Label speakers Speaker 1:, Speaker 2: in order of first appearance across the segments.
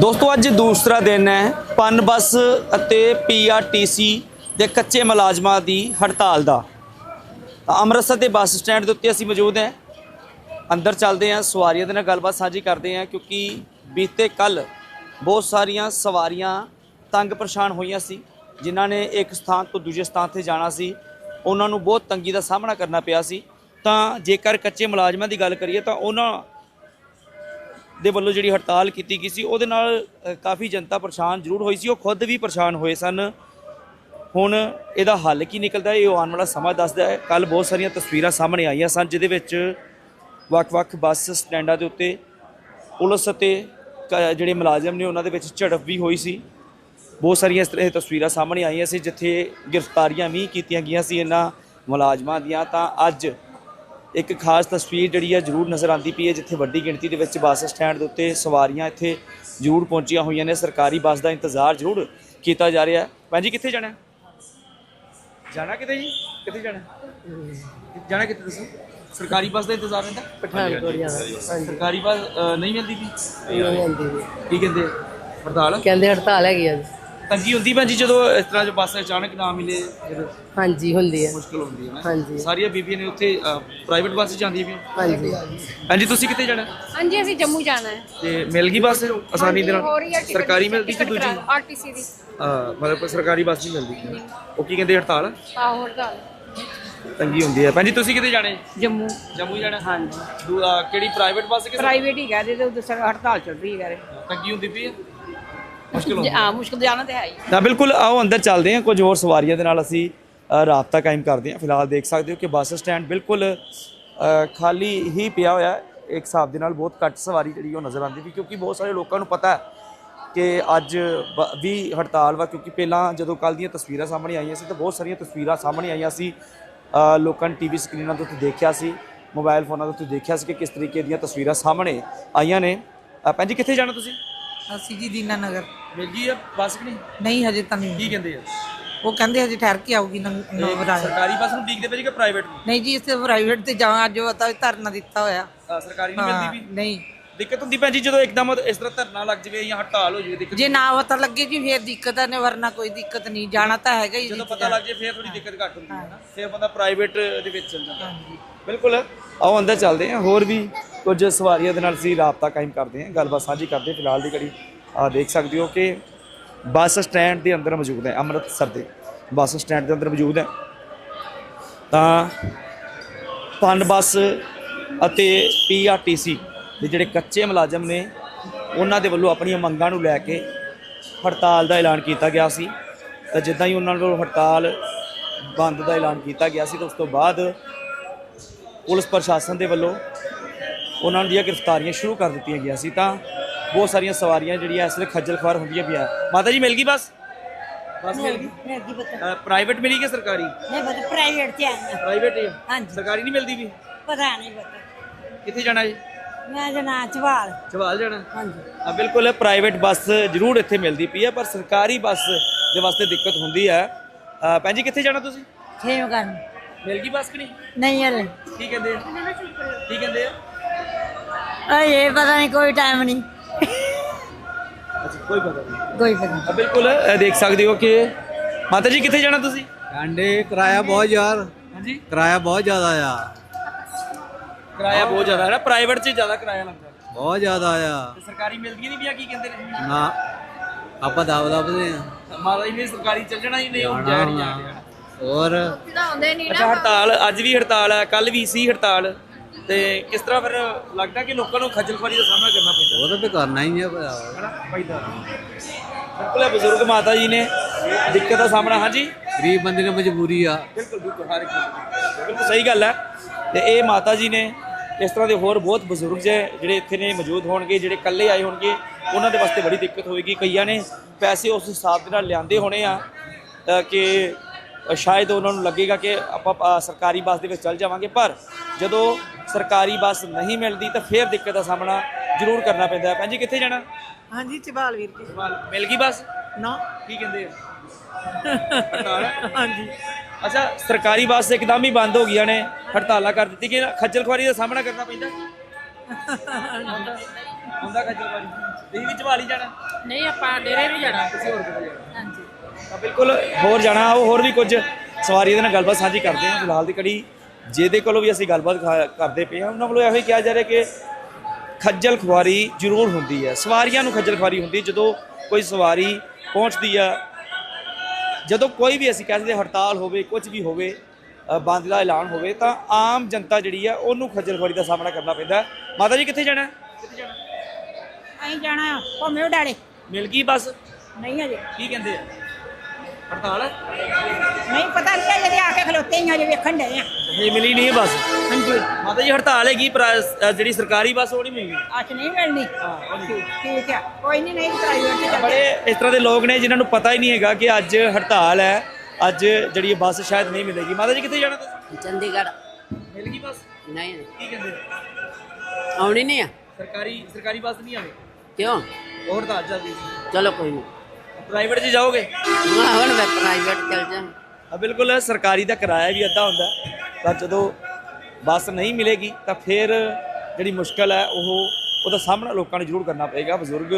Speaker 1: ਦੋਸਤੋ, ਅੱਜ ਦੂਸਰਾ ਦਿਨ ਹੈ। ਪਨ ਬੱਸ ਅਤੇ ਪੀਆਰਟੀਸੀ ਦੇ ਕੱਚੇ ਮੁਲਾਜ਼ਮਾਂ ਦੀ ਹੜਤਾਲ ਦਾ। ਅੰਮ੍ਰਿਤਸਰ ਦੇ ਬੱਸ ਸਟੈਂਡ ਦੇ ਉੱਤੇ ਅਸੀਂ ਮੌਜੂਦ ਹਾਂ। ਅੰਦਰ ਚੱਲਦੇ ਹਾਂ, ਸਵਾਰੀਆਂ ਦੇ ਨਾਲ ਗੱਲਬਾਤ ਸਾਂਝੀ ਕਰਦੇ ਹਾਂ, ਕਿਉਂਕਿ ਬੀਤੇ ਕੱਲ ਬਹੁਤ ਸਾਰੀਆਂ ਸਵਾਰੀਆਂ ਤੰਗ ਪਰੇਸ਼ਾਨ ਹੋਈਆਂ ਸੀ, ਜਿਨ੍ਹਾਂ ਨੇ ਇੱਕ ਸਥਾਨ ਤੋਂ ਦੂਜੇ ਸਥਾਨ ਤੇ ਜਾਣਾ ਸੀ। ਉਹਨਾਂ ਨੂੰ ਬਹੁਤ ਤੰਗੀ ਦਾ ਸਾਹਮਣਾ ਕਰਨਾ ਪਿਆ ਸੀ। ਤਾਂ ਜੇਕਰ ਕੱਚੇ ਮੁਲਾਜ਼ਮਾਂ ਦੀ ਗੱਲ ਕਰੀਏ ਤਾਂ ਉਹਨਾਂ ਦੇ ਵੱਲੋਂ ਜਿਹੜੀ ਹੜਤਾਲ ਕੀਤੀ ਗਈ ਸੀ, ਉਹਦੇ ਨਾਲ ਕਾਫੀ ਜਨਤਾ ਪਰੇਸ਼ਾਨ ਜ਼ਰੂਰ ਹੋਈ ਸੀ, ਉਹ ਖੁਦ ਵੀ ਪਰੇਸ਼ਾਨ ਹੋਏ ਸਨ। ਹੁਣ ਇਹਦਾ ਹੱਲ ਕੀ ਨਿਕਲਦਾ ਹੈ, ਇਹ ਆਉਣ ਵਾਲਾ ਸਮਾਂ ਦੱਸਦਾ ਹੈ। ਕੱਲ ਬਹੁਤ ਸਾਰੀਆਂ ਤਸਵੀਰਾਂ ਸਾਹਮਣੇ ਆਈਆਂ ਸਨ, ਜਿਹਦੇ ਵਿੱਚ ਵੱਖ-ਵੱਖ ਬੱਸ ਸਟੈਂਡਾਂ ਦੇ ਉੱਤੇ ਪੁਲਿਸ ਅਤੇ ਕ- ਜਿਹੜੇ ਮੁਲਾਜ਼ਮ ਨੇ, ਉਹਨਾਂ ਦੇ ਵਿੱਚ ਝੜਪ ਵੀ ਹੋਈ ਸੀ। ਬਹੁਤ ਸਾਰੀਆਂ ਇਸ ਤਰ੍ਹਾਂ ਦੀਆਂ ਤਸਵੀਰਾਂ ਸਾਹਮਣੇ ਆਈਆਂ ਸੀ, ਜਿੱਥੇ ਗ੍ਰਿਫਤਾਰੀਆਂ ਵੀ ਕੀਤੀਆਂ ਗਈਆਂ ਸੀ ਇਹਨਾਂ ਮੁਲਾਜ਼ਮਾਂ ਦੀਆਂ। ਤਾਂ ਅੱਜ ਇੱਕ ਖਾਸ ਤਸਵੀਰ ਜਿਹੜੀ ਹੈ ਜ਼ਰੂਰ ਨਜ਼ਰ ਆਉਂਦੀ ਪਈ ਹੈ ਜਿੱਥੇ ਵੱਡੀ ਗਿਣਤੀ ਦੇ ਵਿੱਚ ਬੱਸ ਸਟੈਂਡ ਦੇ ਉੱਤੇ ਸਵਾਰੀਆਂ ਇੱਥੇ ਜ਼ਰੂਰ ਪਹੁੰਚੀਆਂ ਹੋਈਆਂ ਨੇ। ਸਰਕਾਰੀ ਬੱਸ ਦਾ ਇੰਤਜ਼ਾਰ ਜ਼ਰੂਰ ਕੀਤਾ ਜਾ ਰਿਹਾ ਹੈ। ਭੈਣ ਜੀ ਕਿੱਥੇ ਜਾਣਾ? ਜਾਣਾ ਕਿਤੇ ਜੀ? ਕਿੱਥੇ ਜਾਣਾ ਜਾਣਾ ਕਿੱਥੇ ਦੱਸੋ? ਸਰਕਾਰੀ ਬੱਸ ਦਾ ਇੰਤਜ਼ਾਰ ਰਹਿੰਦਾ?
Speaker 2: ਪਠਾਨਕੋਟ ਜਾਣਾ।
Speaker 1: ਸਰਕਾਰੀ ਬੱਸ ਨਹੀਂ ਮਿਲਦੀ
Speaker 2: ਨਹੀਂ ਵੀ।
Speaker 1: ਕੀ ਕਹਿੰਦੇ? ਹੜਤਾਲ?
Speaker 2: ਕਹਿੰਦੇ ਹੜਤਾਲ ਹੈਗੀ ਅੱਜ।
Speaker 1: ਤੰਗੀ ਹੁੰਦੀ ਭੈਣ ਜੀ ਜਦੋਂ ਇਸ ਤਰ੍ਹਾਂ ਜੋ ਬੱਸ ਅਚਾਨਕ ਨਾ ਮਿਲੇ ਫਿਰ
Speaker 2: ਹਾਂਜੀ ਹੁੰਦੀ ਹੈ।
Speaker 1: ਮੁਸ਼ਕਲ ਹੁੰਦੀ ਹੈ ਨਾ।
Speaker 2: ਹਾਂਜੀ।
Speaker 1: ਸਾਰੀਆਂ ਬੀਬੀਆਂ ਨੇ ਉੱਥੇ ਪ੍ਰਾਈਵੇਟ ਬੱਸ 'ਚ ਜਾਂਦੀਆਂ ਵੀ
Speaker 2: ਹਾਂਜੀ।
Speaker 1: ਹਾਂਜੀ ਤੁਸੀਂ ਕਿੱਥੇ ਜਾਣਾ?
Speaker 3: ਹਾਂਜੀ ਅਸੀਂ ਜੰਮੂ ਜਾਣਾ ਹੈ।
Speaker 1: ਤੇ ਮਿਲ ਗਈ ਬੱਸ ਆਸਾਨੀ ਦੇ
Speaker 3: ਹੋ
Speaker 1: ਨਾਲ?
Speaker 3: ਰਹੀ ਹੈ ਟਿਕਟ
Speaker 1: ਸਰਕਾਰੀ ਮਿਲਦੀ ਕਿ ਦੂਜੀ?
Speaker 3: ਆਰਟੀਸੀ ਦੀ।
Speaker 1: ਅਹ ਮਤਲਬ ਸਰਕਾਰੀ ਬੱਸ ਨਹੀਂ ਮਿਲਦੀ। ਉਹ ਕੀ ਕਹਿੰਦੇ ਹੜਤਾਲ?
Speaker 3: ਆਹੋ ਹੜਤਾਲ।
Speaker 1: ਤੰਗੀ ਹੁੰਦੀ ਹੈ। ਭੈਣ ਜੀ ਤੁਸੀਂ ਕਿੱਥੇ ਜਾਣਾ ਹੈ?
Speaker 3: ਜੰਮੂ।
Speaker 1: ਜੰਮੂ ਜਾਣਾ?
Speaker 3: ਹਾਂਜੀ।
Speaker 1: ਕਿਹੜੀ ਪ੍ਰਾਈਵੇਟ ਬੱਸ ਕਿ
Speaker 3: ਪ੍ਰਾਈਵੇਟ ਹੀ ਕਹਦੇ ਤੇ ਉਧਰ ਹੜਤਾਲ ਚੱਲ ਰਹੀ ਹੈ
Speaker 1: ਤੰਗੀ ਹੁੰਦੀ ਪਈ ਹੈ? ਮੁਸ਼ਕਲ ਹੁੰਦੀ
Speaker 3: ਆ ਮੁਸ਼ਕਲ ਜਾਣਾ ਤੇ ਹੈ ਹੀ।
Speaker 1: ਤਾਂ ਬਿਲਕੁਲ ਆਓ ਅੰਦਰ ਚੱਲਦੇ ਹਾਂ। ਕੁਝ ਹੋਰ ਸਵਾਰੀਆਂ ਦੇ ਨਾਲ ਅਸੀਂ ਰਾਬਤਾ ਕਾਇਮ ਕਰਦੇ ਹਾਂ। ਫਿਲਹਾਲ ਦੇਖ ਸਕਦੇ ਹੋ ਕਿ ਬੱਸ ਸਟੈਂਡ ਬਿਲਕੁਲ ਖਾਲੀ ਹੀ ਪਿਆ ਹੋਇਆ ਹੈ। ਇੱਕ ਹਿਸਾਬ ਦੇ ਨਾਲ ਬਹੁਤ ਘੱਟ ਸਵਾਰੀ ਜਿਹੜੀ ਉਹ ਨਜ਼ਰ ਆਉਂਦੀ ਵੀ ਕਿਉਂਕਿ ਬਹੁਤ ਸਾਰੇ ਲੋਕਾਂ ਨੂੰ ਪਤਾ ਹੈ ਕਿ ਅੱਜ ਬ- ਵੀ ਹੜਤਾਲ ਵਾ ਕਿਉਂਕਿ ਪਹਿਲਾਂ ਜਦੋਂ ਕੱਲ ਦੀਆਂ ਤਸਵੀਰਾਂ ਸਾਹਮਣੇ ਆਈਆਂ ਸੀ ਤਾਂ ਬਹੁਤ ਸਾਰੀਆਂ ਤਸਵੀਰਾਂ ਸਾਹਮਣੇ ਆਈਆਂ ਸੀ। ਲੋਕਾਂ ਨੇ ਟੀਵੀ ਸਕਰੀਨਾਂ ਦੇ ਉੱਤੇ ਦੇਖਿਆ ਸੀ ਮੋਬਾਈਲ ਫੋਨਾਂ ਦੇ ਉੱਤੇ ਦੇਖਿਆ ਸੀ ਕਿ ਕਿਸ ਤਰੀਕੇ ਦੀਆਂ ਤਸਵੀਰਾਂ ਸਾਹਮਣੇ ਆਈਆਂ ਨੇ। ਭੈਣ ਜੀ ਕਿੱਥੇ ਜਾਣਾ ਤੁਸੀਂ?
Speaker 4: ਅਸੀਂ ਜੀ ਦੀਨਾ ਨਗਰ
Speaker 1: ਮਿਲ ਗਈ ਹੈ ਬੱਸ ਕਿ ਨਹੀਂ?
Speaker 4: ਨਹੀਂ ਹਜੇ ਤਾਂ ਨਹੀਂ।
Speaker 1: ਕੀ ਕਹਿੰਦੇ ਆ?
Speaker 4: ਉਹ ਕਹਿੰਦੇ ਹਜੇ ਠਹਿਰ ਕੇ ਆਊਗੀ ਨਵਰਾਜ
Speaker 1: ਸਰਕਾਰੀ ਬੱਸ ਨੂੰ ਡੀਕਦੇ ਪਏ ਜੀ ਕਿ ਪ੍ਰਾਈਵੇਟ ਨੂੰ?
Speaker 4: ਨਹੀਂ ਜੀ ਇਸੇ ਪ੍ਰਾਈਵੇਟ ਤੇ ਜਾਵਾਂ ਅੱਜ ਪਤਾ ਧਰਨਾ ਦਿੱਤਾ ਹੋਇਆ।
Speaker 1: ਅ, ਸਰਕਾਰੀ ਨਹੀਂ ਮਿਲਦੀ ਵੀ?
Speaker 4: ਨਹੀਂ।
Speaker 1: ਦਿੱਕਤ ਹੁੰਦੀ ਭੈਣ ਜੀ ਜਦੋਂ ਇੱਕਦਮ ਇਸ ਤਰ੍ਹਾਂ ਧਰਨਾ ਲੱਗ ਜਵੇ ਜਾਂ ਹੜਤਾਲ ਹੋ ਜਵੇ ਦਿੱਕਤ
Speaker 4: ਜੇ ਨਾ ਪਤਾ ਲੱਗੇ ਜੀ ਫੇਰ ਦਿੱਕਤ ਹੈ ਨੇ ਵਰਨਾ ਕੋਈ ਦਿੱਕਤ ਨਹੀਂ। ਜਾਣਾ ਤਾਂ ਹੈਗਾ ਹੀ
Speaker 1: ਜਦੋਂ ਪਤਾ ਲੱਗ ਜੇ ਫਿਰ ਥੋੜੀ ਦਿੱਕਤ ਘੱਟ ਹੁੰਦੀ ਹੈ ਨਾ। ਫਿਰ ਬੰਦਾ ਪ੍ਰਾਈਵੇਟ ਦੇ ਵਿੱਚ ਚਲ ਜਾਂਦਾ ਬਿਲਕੁਲ। ਆਓ ਅੰਦਰ ਚੱਲਦੇ ਹਾਂ। ਹੋਰ ਵੀ ਕੁਝ ਸਵਾਰੀਆਂ ਦੇ ਨਾਲ ਅਸੀਂ ਰਾਬਤਾ ਕਾਇਮ ਕਰਦੇ ਹਾਂ, ਗੱਲਬਾਤ ਸਾਂਝੀ ਕਰਦੇ ਹਾਂ। ਫਿਲਹਾਲ ਦੀ ਘੜੀ ਆ ਦੇਖ ਸਕਦੇ ਹੋ ਕਿ ਬੱਸ ਸਟੈਂਡ ਦੇ ਅੰਦਰ ਮੌਜੂਦ ਹੈ, ਅੰਮ੍ਰਿਤਸਰ ਦੇ ਬੱਸ ਸਟੈਂਡ ਦੇ ਅੰਦਰ ਮੌਜੂਦ ਹੈ ਤਾਂ ਪਨ ਬੱਸ ਅਤੇ ਪੀਆਰਟੀਸੀ ਦੇ ਜਿਹੜੇ ਕੱਚੇ ਮੁਲਾਜ਼ਮ ਨੇ, ਉਹਨਾਂ ਦੇ ਵੱਲੋਂ ਆਪਣੀਆਂ ਮੰਗਾਂ ਨੂੰ ਲੈ ਕੇ ਹੜਤਾਲ ਦਾ ਐਲਾਨ ਕੀਤਾ ਗਿਆ ਸੀ ਤਾਂ ਜਿੱਦਾਂ ਹੀ ਉਹਨਾਂ ਵੱਲੋਂ ਹੜਤਾਲ ਬੰਦ ਦਾ ਐਲਾਨ ਕੀਤਾ ਗਿਆ ਸੀ, ਤਾਂ ਉਸ ਤੋਂ ਬਾਅਦ ਪੁਲਿਸ ਪ੍ਰਸ਼ਾਸਨ ਦੇ ਵੱਲੋਂ ਉਹਨਾਂ ਦੀਆਂ ਗ੍ਰਿਫਤਾਰੀਆਂ ਸ਼ੁਰੂ ਕਰ ਦਿੱਤੀਆਂ ਗਿਆ ਸੀ ਤਾਂ ਬਹੁਤ ਸਾਰੀਆਂ ਸਵਾਰੀਆਂ ਜਿਹੜੀਆਂ ਇਸ ਵੇਲੇ ਖੱਜਲ ਖੁਆਰ ਹੁੰਦੀਆਂ ਪਈਆਂ। ਮਾਤਾ ਜੀ ਮਿਲ ਗਈ ਬਸ? ਬਸ ਮਿਲ ਗਈ।
Speaker 5: ਮੇਰੀ ਪਤਾ।
Speaker 1: ਪ੍ਰਾਈਵੇਟ ਮਿਲੀ ਕਿ ਸਰਕਾਰੀ?
Speaker 5: ਨਹੀਂ ਪਤਾ ਪ੍ਰਾਈਵੇਟ ਚ ਆਈ
Speaker 1: ਪ੍ਰਾਈਵੇਟ ਹੀ
Speaker 5: ਹਾਂਜੀ।
Speaker 1: ਸਰਕਾਰੀ ਨਹੀਂ ਮਿਲਦੀ ਵੀ?
Speaker 5: ਪਤਾ ਨਹੀਂ ਪਤਾ।
Speaker 1: ਕਿੱਥੇ ਜਾਣਾ ਜੀ?
Speaker 5: ਮੈਂ ਜਨਾ ਚਵਾਲ
Speaker 1: ਜਵਾਲ ਜਾਣਾ?
Speaker 5: ਹਾਂਜੀ।
Speaker 1: ਆ ਬਿਲਕੁਲ ਪ੍ਰਾਈਵੇਟ ਬੱਸ ਜ਼ਰੂਰ ਇੱਥੇ ਮਿਲਦੀ ਪਈ ਹੈ ਪਰ ਸਰਕਾਰੀ ਬੱਸ ਦੇ ਵਾਸਤੇ ਦਿੱਕਤ ਹੁੰਦੀ ਹੈ। ਭੈਣ ਜੀ ਕਿੱਥੇ ਜਾਣਾ ਤੁਸੀਂ?
Speaker 5: ਸੇਵ ਕਰਨ
Speaker 1: ਮਿਲ ਗਈ ਬੱਸ ਕਿ ਨਹੀਂ?
Speaker 5: ਨਹੀਂ ਹਲੇ।
Speaker 1: ਕੀ ਕਹਿੰਦੇ ਆ? ਕੀ ਕਹਿੰਦੇ ਆ?
Speaker 5: ਅਏ ਪਤਾ ਨਹੀਂ ਕੋਈ ਟਾਈਮ ਨਹੀਂ।
Speaker 1: ਅੱਛਾ ਕੋਈ ਪਤਾ ਨਹੀਂ।
Speaker 5: ਕੋਈ ਪਤਾ ਨਹੀਂ।
Speaker 1: ਆ ਬਿਲਕੁਲ ਅ, ਦੇਖ ਸਕਦੇ ਹੋ ਕਿ ਮਾਤਾ ਜੀ ਕਿੱਥੇ ਜਾਣਾ ਤੁਸੀਂ?
Speaker 6: ਕਹਿੰਦੇ ਕਿਰਾਇਆ ਬਹੁਤ ਯਾਰ।
Speaker 1: ਹਾਂਜੀ।
Speaker 6: ਕਿਰਾਇਆ ਬਹੁਤ ਜ਼ਿਆਦਾ ਆ।
Speaker 1: ਕਿਰਾਇਆ ਬਹੁਤ ਜ਼ਿਆਦਾ ਹੈ ਨਾ ਪ੍ਰਾਈਵੇਟ 'ਚ ਜ਼ਿਆਦਾ ਕਿਰਾਇਆ ਲੱਗਦਾ।
Speaker 6: ਬਹੁਤ ਜ਼ਿਆਦਾ ਆ।
Speaker 1: ਤੇ ਸਰਕਾਰੀ ਮਿਲਦੀ ਨਹੀਂ ਪਿਆ ਕੀ ਕਹਿੰਦੇ ਨੇ?
Speaker 6: ਨਾ ਆਪਾਂ ਦਬ ਦਬਦੇ ਆ।
Speaker 1: ਮਾਤਾ ਜੀ ਨੇ ਸਰਕਾਰੀ ਚੱਲ ਜਾਣਾ ਹੀ ਨਹੀਂ ਹੁਣ ਜਾ ਜਾ ਰਿਹਾ
Speaker 6: ਹੋਰ?
Speaker 3: ਆਉਂਦੇ ਨਹੀਂ
Speaker 1: ਅੱਛਾ ਹੜਤਾਲ ਅੱਜ ਵੀ ਹੜਤਾਲ ਹੈ ਕੱਲ ਵੀ ਸੀ ਹੜਤਾਲ। ਤੇ ਕਿਸ ਤਰ੍ਹਾਂ ਫਿਰ ਲੱਗਦਾ ਕਿ ਲੋਕਾਂ ਨੂੰ ਖੱਜਲ ਖੁਆਰੀ ਦਾ ਸਾਹਮਣਾ ਕਰਨਾ ਪੈਂਦਾ?
Speaker 6: ਉਹ ਤਾਂ ਕਰਨਾ ਹੀ।
Speaker 1: ਹੈਨਾ ਪੈਂਦਾ। ਬਿਲਕੁਲ ਇਹ ਬਜ਼ੁਰਗ ਮਾਤਾ ਜੀ ਨੇ ਦਿੱਕਤ ਦਾ ਸਾਹਮਣਾ ਹਾਂਜੀ?
Speaker 6: ਗਰੀਬ ਬੰਦੇ ਦੀ ਮਜਬੂਰੀ ਆ।
Speaker 1: ਬਿਲਕੁਲ ਬਿਲਕੁਲ ਹਰ ਇੱਕ ਦੀ। ਬਿਲਕੁਲ ਸਹੀ ਗੱਲ ਹੈ। ਤੇ ਇਹ ਮਾਤਾ ਜੀ ਨੇ ਇਸ ਤਰ੍ਹਾਂ ਦੇ ਹੋਰ ਬਹੁਤ ਬਜ਼ੁਰਗ ਜਿਹੜੇ ਇੱਥੇ ਨੇ ਮੌਜੂਦ ਹੋਣਗੇ ਜਿਹੜੇ ਇਕੱਲੇ ਆਏ ਹੋਣਗੇ ਉਹਨਾਂ ਦੇ ਵਾਸਤੇ ਬੜੀ ਦਿੱਕਤ ਹੋਏਗੀ। ਕਈਆਂ ਨੇ ਪੈਸੇ ਉਸ ਹਿਸਾਬ ਦੇ ਨਾਲ ਲਿਆਂਦੇ ਹੋਣੇ ਆ ਕਿ ਸ਼ਾਇਦ ਉਹਨਾਂ ਨੂੰ ਲੱਗੇਗਾ ਕਿ ਆਪਾਂ ਸਰਕਾਰੀ ਬੱਸ ਦੇ ਵਿੱਚ ਚੱਲ ਜਾਵਾਂਗੇ। ਪਰ ਜਦੋਂ ਸਰਕਾਰੀ ਬੱਸ ਨਹੀਂ ਮਿਲਦੀ ਤਾਂ ਫਿਰ ਦਿੱਕਤ ਦਾ ਸਾਹਮਣਾ ਜ਼ਰੂਰ ਕਰਨਾ ਪੈਂਦਾ ਹੈ। ਭੈਣ ਜੀ ਕਿੱਥੇ ਜਾਣਾ?
Speaker 4: ਹਾਂਜੀ ਚਵਾਲ ਵੀਰ ਜੀ।
Speaker 1: ਮਿਲ ਗਈ ਬੱਸ?
Speaker 4: ਨਾ।
Speaker 1: ਕੀ ਕਹਿੰਦੇ ਆ? ਹਾਂਜੀ। ਅੱਛਾ ਸਰਕਾਰੀ ਬੱਸ ਇੱਕਦਮ ਹੀ ਬੰਦ ਹੋ ਗਈਆਂ ਨੇ। ਹੜਤਾਲਾਂ ਕਰ ਦਿੱਤੀ ਕਿ ਖੱਜਲ ਖੁਆਰੀ ਦਾ ਸਾਹਮਣਾ ਕਰਨਾ ਪੈਂਦਾ? ਹੁੰਦਾ ਖੱਜਲ ਖੁਆਰੀ? ਤੁਸੀਂ ਵੀ ਚਵਾਲੀ ਜਾਣਾ?
Speaker 3: ਨਹੀਂ ਆਪਾਂ ਡੇਰੇ ਵੀ ਜਾਣਾ।
Speaker 1: ਕਿਸੇ ਹੋਰ ਕੋਲ ਜਾਣਾ?
Speaker 3: ਹਾਂਜੀ।
Speaker 1: ਤਾਂ ਬਿਲਕੁਲ ਹੋਰ ਜਾਣਾ। ਹੋਰ ਵੀ ਕੁਝ ਸਵਾਰੀ ਦੇ ਨਾਲ ਗੱਲਬਾਤ ਸਾਂਝੀ ਕਰਦੇ ਹਾਂ। ਫਿਲਹਾਲ ਦੀ ਕੜੀ ਜਿਹਦੇ ਕੋਲੋਂ ਵੀ ਅਸੀਂ ਗੱਲਬਾਤ ਕਰਦੇ ਪਏ ਹਾਂ ਉਹਨਾਂ ਵੱਲੋਂ ਇਹੋ ਹੀ ਕਿਹਾ ਜਾ ਰਿਹਾ ਕਿ ਖੱਜਲ ਖੁਆਰੀ ਜ਼ਰੂਰ ਹੁੰਦੀ ਹੈ। ਸਵਾਰੀਆਂ ਨੂੰ ਖੱਜਲ ਖੁਆਰੀ ਹੁੰਦੀ ਜਦੋਂ ਕੋਈ ਸਵਾਰੀ ਪਹੁੰਚਦੀ ਆ ਜਦੋਂ ਕੋਈ ਵੀ ਅਸੀਂ ਕਹਿੰਦੇ ਹੜਤਾਲ ਹੋਵੇ ਕੁਝ ਵੀ ਹੋਵੇ ਬੰਦ ਦਾ ਐਲਾਨ ਹੋਵੇ ਤਾਂ ਆਮ ਜਨਤਾ ਜਿਹੜੀ ਆ ਉਹਨੂੰ ਖੱਜਲ ਖੁਆਰੀ ਦਾ ਸਾਹਮਣਾ ਕਰਨਾ ਪੈਂਦਾ। ਮਾਤਾ ਜੀ ਕਿੱਥੇ ਜਾਣਾ? ਕਿੱਥੇ ਜਾਣਾ
Speaker 5: ਅਸੀਂ ਜਾਣਾ ਭੋਮੇ ਉਡਾਲੇ।
Speaker 1: ਮਿਲ ਗਈ ਬੱਸ?
Speaker 5: ਨਹੀਂ ਅਜੇ
Speaker 1: ਕੀ ਕਹਿੰਦੇ ਆ? ਹੜਤਾਲ
Speaker 5: ਨਹੀਂ ਪਤਾ ਨਹੀਂ ਅਜੇ ਆ ਕੇ ਖਲੋਤੇ ਹੀ ਅਜੇ ਵੇਖਣ ਡਏ ਆ।
Speaker 1: ਇਹ ਮਿਲੀ ਨਹੀਂ ਬੱਸ।
Speaker 5: ਹਾਂਜੀ।
Speaker 1: ਮਾਤਾ ਜੀ ਹੜਤਾਲ ਹੈਗੀ ਪ੍ਰਾ- ਅ, ਜਿਹੜੀ ਸਰਕਾਰੀ ਬੱਸ ਉਹ ਨਹੀਂ ਮਿਲਦੀ
Speaker 5: ਅੱਜ ਨਹੀਂ ਮਿਲਣੀ? ਠੀਕ ਆ। ਕੋਈ ਨਹੀਂ ਨਹੀਂ ਪ੍ਰਾਈਵੇਟ ਤੇ ਚੱਲ
Speaker 1: ਬੜੇ ਇਸ ਤਰ੍ਹਾਂ ਦੇ ਲੋਕ ਨੇ ਜਿਨ੍ਹਾਂ ਨੂੰ ਪਤਾ ਹੀ ਨਹੀਂ ਹੈਗਾ ਕਿ ਅੱਜ ਹੜਤਾਲ ਹੈ ਅੱਜ ਜਿਹੜੀ ਇਹ ਬੱਸ ਸ਼ਾਇਦ ਨਹੀਂ ਮਿਲੇਗੀ। ਮਾਤਾ ਜੀ ਕਿੱਥੇ ਜਾਣਾ ਤੁਸੀਂ?
Speaker 2: ਚੰਡੀਗੜ੍ਹ।
Speaker 1: ਮਿਲ ਗਈ ਬੱਸ?
Speaker 2: ਨਹੀਂ।
Speaker 1: ਕੀ ਕਹਿੰਦੇ?
Speaker 2: ਆਉਣੀ ਨਹੀਂ ਆ।
Speaker 1: ਸਰਕਾਰੀ ਸਰਕਾਰੀ ਬੱਸ ਨਹੀਂ ਆਵੇ?
Speaker 2: ਕਿਉਂ?
Speaker 1: ਉਹ ਹੜਤਾਲ ਚੱਲਦੀ ਸੀ।
Speaker 2: ਚਲੋ ਕੋਈ ਨਹੀਂ।
Speaker 1: ਪ੍ਰਾਈਵੇਟ 'ਚ ਜਾਓਗੇ?
Speaker 2: ਹਾਂ ਹੁਣ ਮੈਂ ਪ੍ਰਾਈਵੇਟ ਚਲ ਜਾ
Speaker 1: ਆ ਬਿਲਕੁਲ ਸਰਕਾਰੀ ਦਾ ਕਿਰਾਇਆ ਵੀ ਅੱਧਾ ਹੁੰਦਾ ਹੈ। ਪਰ ਜਦੋਂ ਬੱਸ ਨਹੀਂ ਮਿਲੇਗੀ ਤਾਂ ਫਿਰ ਜਿਹੜੀ ਮੁਸ਼ਕਲ ਹੈ ਉਹ ਉਹਦਾ ਸਾਹਮਣਾ ਲੋਕਾਂ ਨੂੰ ਜ਼ਰੂਰ ਕਰਨਾ ਪਏਗਾ। ਬਜ਼ੁਰਗ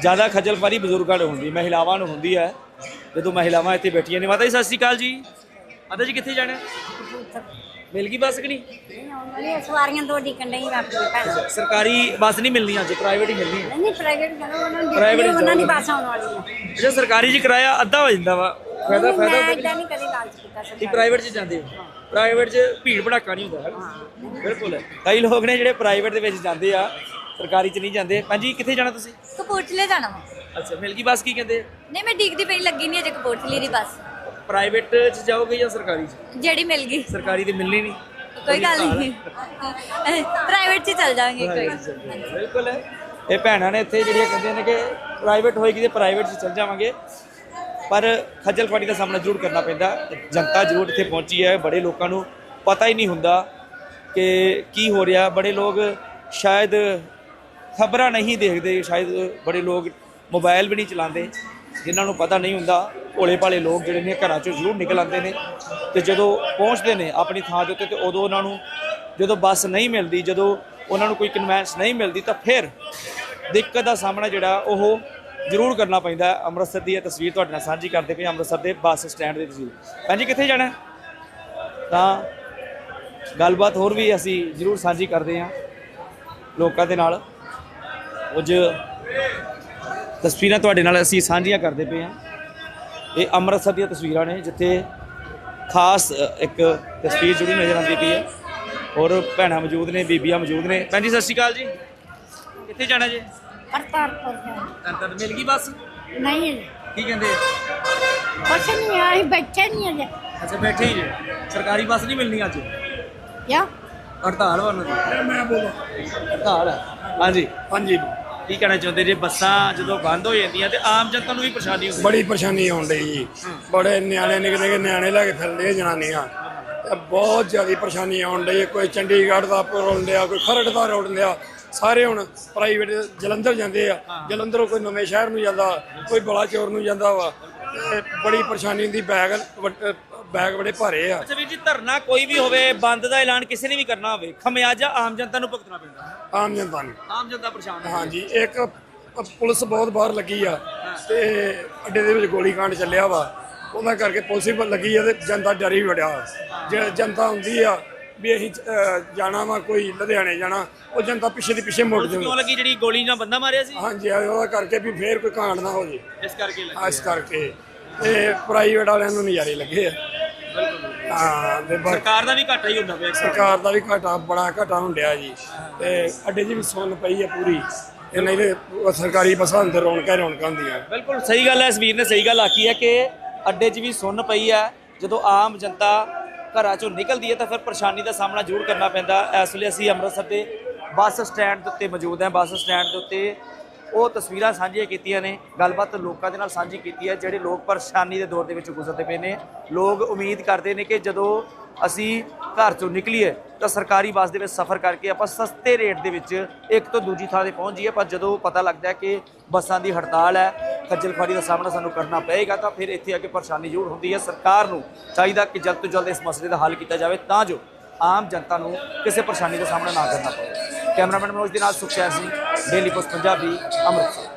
Speaker 1: ਜ਼ਿਆਦਾ ਖੱਜਲ ਖੁਆਰੀ ਬਜ਼ੁਰਗਾਂ ਨੂੰ ਹੁੰਦੀ ਮਹਿਲਾਵਾਂ ਨੂੰ ਹੁੰਦੀ ਹੈ। ਜਦੋਂ ਮਹਿਲਾਵਾਂ ਇੱਥੇ ਬੈਠੀਆਂ ਨੇ ਮਾਤਾ ਜੀ ਸਤਿ ਸ਼੍ਰੀ ਅਕਾਲ ਜੀ। ਮਾਤਾ ਜੀ ਕਿੱਥੇ ਜਾਣਾ ਹੈ? ਮਿਲ ਗਈ ਬੱਸ ਕਿ ਨਹੀਂ?
Speaker 5: ਨਹੀਂ ਸਵਾਰੀਆਂ ਦੋ ਡਿਕਣ ਨਹੀਂ ਆਪਣੀ ਭੈਣ
Speaker 1: ਸਰਕਾਰੀ ਬੱਸ ਨਹੀਂ ਮਿਲਣੀ ਅੱਜ ਪ੍ਰਾਈਵੇਟ ਹੀ ਮਿਲਣੀ ਹੈ
Speaker 5: ਨਹੀਂ ਪ੍ਰਾਈਵੇਟ ਜਾਣਾ ਉਹਨਾਂ ਦੀ। ਬੱਸ ਆਉਣ ਵਾਲੀ ਹੈ।
Speaker 1: ਜੇ ਸਰਕਾਰੀ 'ਚ ਕਿਰਾਇਆ ਅੱਧਾ ਹੋ ਜਾਂਦਾ ਵਾ। ਫਾਇਦਾ ਫਾਇਦਾ
Speaker 5: ਮੈਂ ਇਦਾਂ ਨਹੀਂ? ਕਦੇ ਲਾਲਚ ਕੀਤਾ ਸਰਕਾਰ
Speaker 1: ਪ੍ਰਾਈਵੇਟ 'ਚ ਜਾਂਦੇ ਹੋ? ਪ੍ਰਾਈਵੇਟ 'ਚ ਭੀੜ ਭੜਾਕਾ ਨਹੀਂ ਹੁੰਦਾ ਹੈ ਬਿਲਕੁਲ ਕਈ ਲੋਕ ਨੇ ਜਿਹੜੇ ਪ੍ਰਾਈਵੇਟ ਦੇ ਵਿੱਚ ਜਾਂਦੇ ਆ ਸਰਕਾਰੀ 'ਚ ਨਹੀਂ ਜਾਂਦੇ। ਹਾਂਜੀ ਕਿੱਥੇ ਜਾਣਾ ਤੁਸੀਂ?
Speaker 7: ਕਪੂਰਥਲੇ ਜਾਣਾ ਵਾ।
Speaker 1: ਅੱਛਾ ਮਿਲ ਗਈ ਬੱਸ ਕੀ ਕਹਿੰਦੇ?
Speaker 7: ਨਹੀਂ ਮੈਂ ਡਿਗਦੀ ਪਈ ਲੱਗੀ ਨਹੀਂ ਅਜੇ ਕਪੂਰਥਲੇ ਦੀ ਬੱਸ।
Speaker 1: ਪ੍ਰਾਈਵੇਟ 'ਚ ਜਾਓਗੇ ਜਾਂ ਸਰਕਾਰੀ 'ਚ?
Speaker 7: ਜਿਹੜੀ ਮਿਲ ਗਈ।
Speaker 1: ਸਰਕਾਰੀ ਤੇ ਮਿਲਣੀ ਨਹੀਂ।
Speaker 7: ਕੋਈ ਗੱਲ ਨਹੀਂ। ਪ੍ਰਾਈਵੇਟ 'ਚ ਚੱਲ ਜਾਵਾਂਗੇ ਕੋਈ
Speaker 1: ਬਿਲਕੁਲ ਇਹ ਭੈਣਾਂ ਨੇ ਇੱਥੇ ਜਿਹੜੀਆਂ ਕਹਿੰਦੇ ਨੇ ਕਿ ਪ੍ਰਾਈਵੇਟ ਹੋਏਗੀ ਤੇ ਪ੍ਰਾਈਵੇਟ 'ਚ ਚੱਲ ਜਾਵਾਂਗੇ। ਪਰ ਖੱਜਲ ਖੁਆਰੀ ਦਾ ਸਾਹਮਣਾ ਜ਼ਰੂਰ ਕਰਨਾ ਪੈਂਦਾ। ਜਨਤਾ ਜ਼ਰੂਰ ਇੱਥੇ ਪਹੁੰਚੀ ਹੈ। ਬੜੇ ਲੋਕਾਂ ਨੂੰ ਪਤਾ ਹੀ ਨਹੀਂ ਹੁੰਦਾ ਕਿ ਕੀ ਹੋ ਰਿਹਾ। ਬੜੇ ਲੋਕ ਸ਼ਾਇਦ ਖਬਰਾਂ ਨਹੀਂ ਦੇਖਦੇ। ਸ਼ਾਇਦ ਬੜੇ ਲੋਕ ਮੋਬਾਈਲ ਵੀ ਨਹੀਂ ਚਲਾਉਂਦੇ, ਜਿਨ੍ਹਾਂ ਨੂੰ ਪਤਾ ਨਹੀਂ ਹੁੰਦਾ। ਭੋਲੇ ਭਾਲੇ ਲੋਕ ਜਿਹੜੇ ਨੇ ਘਰਾਂ ਚੋਂ ਜ਼ਰੂਰ ਨਿਕਲ ਆਉਂਦੇ ਨੇ ਤੇ ਜਦੋਂ ਪਹੁੰਚਦੇ ਨੇ ਆਪਣੀ ਥਾਂ ਦੇ ਉੱਤੇ ਤੇ ਉਦੋਂ ਉਹਨਾਂ ਨੂੰ ਜਦੋਂ ਬੱਸ ਨਹੀਂ ਮਿਲਦੀ, ਜਦੋਂ ਉਹਨਾਂ ਨੂੰ ਕੋਈ ਕਨਵੈਂਸ ਨਹੀਂ ਮਿਲਦੀ ਤਾਂ ਫਿਰ ਦਿੱਕਤ ਦਾ ਸਾਹਮਣਾ ਜਿਹੜਾ ਉਹ ਜ਼ਰੂਰ ਕਰਨਾ ਪੈਂਦਾ ਅੰਮ੍ਰਿਤਸਰ ਦੀ ਇਹ ਤਸਵੀਰ ਤੁਹਾਡੇ ਨਾਲ ਸਾਂਝੀ ਕਰਦੇ ਪਏ ਅੰਮ੍ਰਿਤਸਰ ਦੇ ਬੱਸ ਸਟੈਂਡ ਦੀ ਤਸਵੀਰ। ਭੈਣ ਜੀ, ਕਿੱਥੇ ਜਾਣਾ ਤਾਂ ਗੱਲਬਾਤ ਹੋਰ ਵੀ ਅਸੀਂ ਜ਼ਰੂਰ ਸਾਂਝੀ ਕਰਦੇ ਹਾਂ ਲੋਕਾਂ ਦੇ ਨਾਲ। ਕੁਝ ਤਸਵੀਰਾਂ ਤੁਹਾਡੇ ਨਾਲ ਅਸੀਂ ਸਾਂਝੀਆਂ ਕਰਦੇ ਪਏ ਹਾਂ। ਇਹ ਅੰਮ੍ਰਿਤਸਰ ਦੀਆਂ ਤਸਵੀਰਾਂ ਨੇ, ਜਿੱਥੇ ਖਾਸ ਇੱਕ ਤਸਵੀਰ ਜੁੜੀ ਨਜ਼ਰ ਆਉਂਦੀ ਪਈ ਹੈ। ਔਰ ਭੈਣਾਂ ਮੌਜੂਦ ਨੇ, ਬੀਬੀਆਂ ਮੌਜੂਦ ਨੇ। ਭੈਣ ਜੀ, ਸਤਿ ਸ਼੍ਰੀ ਅਕਾਲ ਜੀ। ਕਿੱਥੇ ਜਾਣਾ ਜੀ?
Speaker 5: ਕਰਤਾਰਪੁਰ ਜਾਣਾ।
Speaker 1: ਤਾਂ। ਤਾਂ ਮਿਲ ਗਈ ਬੱਸ?
Speaker 5: ਨਹੀਂ।
Speaker 1: ਕੀ ਕਹਿੰਦੇ?
Speaker 5: ਕੁਛ ਨਹੀਂ ਆਈ ਬੈਠੇ ਨਹੀਂ ਅਜੇ।
Speaker 1: ਅੱਛਾ ਬੈਠੇ ਹੀ ਜੇ। ਸਰਕਾਰੀ ਬੱਸ ਨਹੀਂ ਮਿਲਣੀ ਅੱਜ?
Speaker 5: ਕਿਆ
Speaker 1: ਹੜਤਾਲ ਵਾ ਉਹਨਾਂ ਦੀ। ਮੈਂ ਬੋਲੋ। ਹੜਤਾਲ ਹੈ ਹਾਂਜੀ।
Speaker 8: ਹਾਂਜੀ।
Speaker 1: ਕੀ ਕਹਿਣਾ ਚਾਹੁੰਦੇ ਜੇ ਬੱਸਾਂ ਜਦੋਂ ਬੰਦ ਹੋ ਜਾਂਦੀਆਂ ਤੇ ਆਮ ਜਨਤਾ ਨੂੰ ਵੀ ਪਰੇਸ਼ਾਨੀ ਹੁੰਦੀ?
Speaker 8: ਬੜੀ ਪਰੇਸ਼ਾਨੀ ਆਉਣ ਡਈ ਜੀ। ਬੜੇ ਨਿਆਣੇ ਨਿੱਕੇ ਨਿੱਕੇ ਨਿਆਣੇ ਲੈ ਕੇ ਫਿਰਦੇ ਜਨਾਨੀਆਂ। ਤੇ ਬਹੁਤ ਜ਼ਿਆਦਾ ਪਰੇਸ਼ਾਨੀ ਆਉਣ ਡਈ ਹੈ। ਕੋਈ ਚੰਡੀਗੜ੍ਹ ਦਾ ਰੋਲ ਲਿਆ ਕੋਈ ਖਰੜ ਦਾ ਰੋਲ ਲਿਆ ਸਾਰੇ ਹੁਣ ਪ੍ਰਾਈਵੇਟ ਜਲੰਧਰ ਜਾਂਦੇ ਆ। ਜਲੰਧਰੋਂ ਕੋਈ ਨਵੇਂ ਸ਼ਹਿਰ ਨੂੰ ਜਾਂਦਾ ਕੋਈ ਬਲਾਚੌਰ ਨੂੰ ਜਾਂਦਾ ਵਾ ਤੇ ਬੜੀ ਪਰੇਸ਼ਾਨੀ ਹੁੰਦੀ ਬੈਗ ਬੈਗ ਬੜੇ ਭਾਰੇ ਆ।
Speaker 1: ਅੱਛਾ ਵੀਰ ਜੀ ਧਰਨਾ ਕੋਈ ਵੀ ਹੋਵੇ ਬੰਦ ਦਾ ਐਲਾਨ ਕਿਸੇ ਨੇ ਵੀ ਕਰਨਾ ਹੋਵੇ ਖਮਿਆਜਾ ਆਮ ਜਨਤਾ ਨੂੰ ਭੁਗਤਣਾ ਪੈਂਦਾ।
Speaker 8: ਆਮ ਜਨਤਾ ਨੂੰ।
Speaker 1: ਆਮ ਜਨਤਾ ਪਰੇਸ਼ਾਨ ਹੈ।
Speaker 8: ਹਾਂਜੀ ਇੱਕ ਪ- ਪੁਲਿਸ ਬਹੁਤ ਬਾਹਰ ਲੱਗੀ ਆ ਤੇ ਅੱਡੇ ਦੇ ਵਿੱਚ ਗੋਲੀ ਕਾਂਡ ਚੱਲਿਆ ਵਾ। ਉਹਦਾ ਕਰਕੇ ਪੁਲਿਸ ਵੀ ਲੱਗੀ ਆ ਤੇ ਜਨਤਾ ਡਰੀ ਵੜਿਆ। ਜੇ ਜਨਤਾ ਹੁੰਦੀ ਆ ਵੀ ਅਸੀਂ ਜਾਣਾ ਵਾ ਕੋਈ ਲੁਧਿਆਣੇ ਜਾਣਾ ਉਹ ਜਨਤਾ ਪਿੱਛੇ ਦੀ ਪਿੱਛੇ ਮੁੜ
Speaker 1: ਕਿਉਂ
Speaker 8: ਜਾਂਦੀ।
Speaker 1: ਲੱਗੀ ਜਿਹੜੀ ਗੋਲੀ ਨਾਲ ਬੰਦਾ ਮਾਰਿਆ ਸੀ?
Speaker 8: ਹਾਂਜੀ ਆ ਉਹਦਾ ਕਰਕੇ ਵੀ ਫੇਰ ਕੋਈ ਕਾਂਡ ਨਾ ਹੋ ਜੇ।
Speaker 1: ਇਸ ਕਰਕੇ ਲੱਗੀ
Speaker 8: ਇਸ ਕਰਕੇ। ਤੇ ਪ੍ਰਾਈਵੇਟ ਵਾਲਿਆਂ ਨੂੰ ਨਜ਼ਾਰੇ ਲੱਗੇ ਆ। ਹਾਂ ਤੇ
Speaker 1: ਸਰਕਾਰ ਦਾ ਵੀ ਘਾਟਾ ਹੀ ਹੁੰਦਾ ਪਿਆ
Speaker 8: ਸਰਕਾਰ ਦਾ ਵੀ ਘਾਟਾ ਬੜਾ ਘਾਟਾ ਹੁੰਦਿਆ ਜੀ। ਤੇ ਅੱਡੇ 'ਚ ਵੀ ਸੁੰਨ ਪਈ ਆ ਪੂਰੀ। ਇਹ ਨਹੀਂ ਤੇ ਸਰਕਾਰੀ ਬੱਸਾਂ ਅੰਦਰ ਰੌਣਕਾਂ ਹੀ ਰੌਣਕਾਂ ਹੁੰਦੀਆਂ।
Speaker 1: ਬਿਲਕੁਲ ਸਹੀ ਗੱਲ ਹੈ ਇਸ ਵੀਰ ਨੇ ਸਹੀ ਗੱਲ ਆਖੀ ਹੈ ਕਿ ਅੱਡੇ 'ਚ ਵੀ ਸੁੰਨ ਪਈ ਹੈ। ਜਦੋਂ ਆਮ ਜਨਤਾ ਘਰਾਂ 'ਚੋਂ ਨਿਕਲਦੀ ਹੈ ਤਾਂ ਫਿਰ ਪਰੇਸ਼ਾਨੀ ਦਾ ਸਾਹਮਣਾ ਜ਼ਰੂਰ ਕਰਨਾ ਪੈਂਦਾ। ਇਸ ਵੇਲੇ ਅਸੀਂ ਅੰਮ੍ਰਿਤਸਰ ਦੇ ਬੱਸ ਸਟੈਂਡ ਦੇ ਉੱਤੇ ਮੌਜੂਦ ਹਾਂ। ਬੱਸ ਸਟੈਂਡ ਦੇ ਉੱਤੇ ਉਹ ਤਸਵੀਰਾਂ ਸਾਂਝੀਆਂ ਕੀਤੀਆਂ ਨੇ, ਗੱਲਬਾਤ ਲੋਕਾਂ ਦੇ ਨਾਲ ਸਾਂਝੀ ਕੀਤੀ ਹੈ, ਜਿਹੜੇ ਲੋਕ ਪਰੇਸ਼ਾਨੀ ਦੇ ਦੌਰ ਦੇ ਵਿੱਚ ਗੁਜ਼ਰਦੇ ਪਏ ਨੇ। ਲੋਕ ਉਮੀਦ ਕਰਦੇ ਨੇ ਕਿ ਜਦੋਂ ਅਸੀਂ ਘਰ ਚੋਂ ਨਿਕਲੀਏ, ਤਾਂ ਸਰਕਾਰੀ ਬੱਸ ਦੇ ਵਿੱਚ ਸਫ਼ਰ ਕਰਕੇ ਆਪਾਂ ਸਸਤੇ ਰੇਟ ਦੇ ਵਿੱਚ ਇੱਕ ਤੋਂ ਦੂਜੀ ਥਾਂ ਤੇ ਪਹੁੰਚ ਜਾਈਏ। ਪਰ ਜਦੋਂ ਪਤਾ ਲੱਗਦਾ ਕਿ ਬੱਸਾਂ ਦੀ ਹੜਤਾਲ ਹੈ ਖੱਜਲ ਖੁਆਰੀ ਦਾ ਸਾਹਮਣਾ ਸਾਨੂੰ ਕਰਨਾ ਪਏਗਾ, ਤਾਂ ਫਿਰ ਇੱਥੇ ਆ ਕੇ ਪਰੇਸ਼ਾਨੀ ਜ਼ਰੂਰ ਹੁੰਦੀ ਹੈ। ਸਰਕਾਰ ਨੂੰ ਚਾਹੀਦਾ ਕਿ ਜਲਦ ਤੋਂ ਜਲਦ ਇਸ ਮਸਲੇ ਦਾ ਹੱਲ ਕੀਤਾ ਜਾਵੇ, ਤਾਂ ਜੋ ਆਮ ਜਨਤਾ ਨੂੰ ਕਿਸੇ ਪਰੇਸ਼ਾਨੀ ਦਾ ਸਾਹਮਣਾ ਨਾ ਕਰਨਾ ਪਵੇ। ਕੈਮਰਾਮੈਨ ਮਨੋਜ ਦੇ ਨਾਲ ਸੁਖਸ਼ੈਨ ਸਿੰਘ ਡੇਲੀ ਪੋਸਟ ਪੰਜਾਬੀ ਅੰਮ੍ਰਿਤਸਰ।